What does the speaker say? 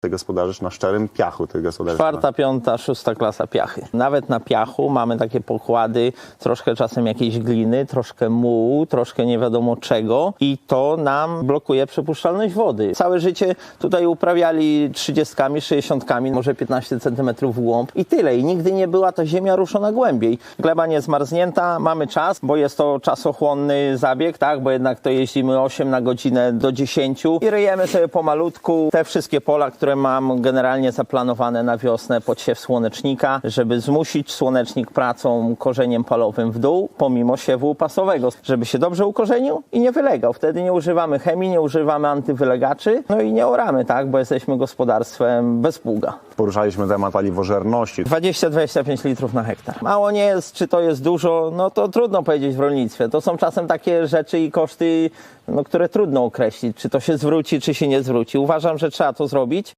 Ty gospodarzysz na szczerym piachu, ty gospodarzysz Czwarta, piąta, szósta klasa piachy. Nawet na piachu mamy takie pokłady, troszkę czasem jakiejś gliny, troszkę mułu, troszkę nie wiadomo czego i to nam blokuje przepuszczalność wody. Całe życie tutaj uprawiali 30, 60, może 15 cm w głąb i tyle. I nigdy nie była ta ziemia ruszona głębiej. Gleba nie zmarznięta, mamy czas, bo jest to czasochłonny zabieg, tak, bo jednak to jeździmy 8 na godzinę do 10 i ryjemy sobie pomalutku te wszystkie pola, które mam generalnie zaplanowane na wiosnę pod siew słonecznika, żeby zmusić słonecznik pracą korzeniem palowym w dół, pomimo siewu pasowego, żeby się dobrze ukorzenił i nie wylegał. Wtedy nie używamy chemii, nie używamy antywylegaczy, no i nie oramy, tak, bo jesteśmy gospodarstwem bez pługa. Poruszaliśmy temat paliwożerności. 20-25 litrów na hektar. Mało nie jest, czy to jest dużo, no to trudno powiedzieć w rolnictwie. To są czasem takie rzeczy i koszty, no, które trudno określić, czy to się zwróci, czy się nie zwróci. Uważam, że trzeba to zrobić.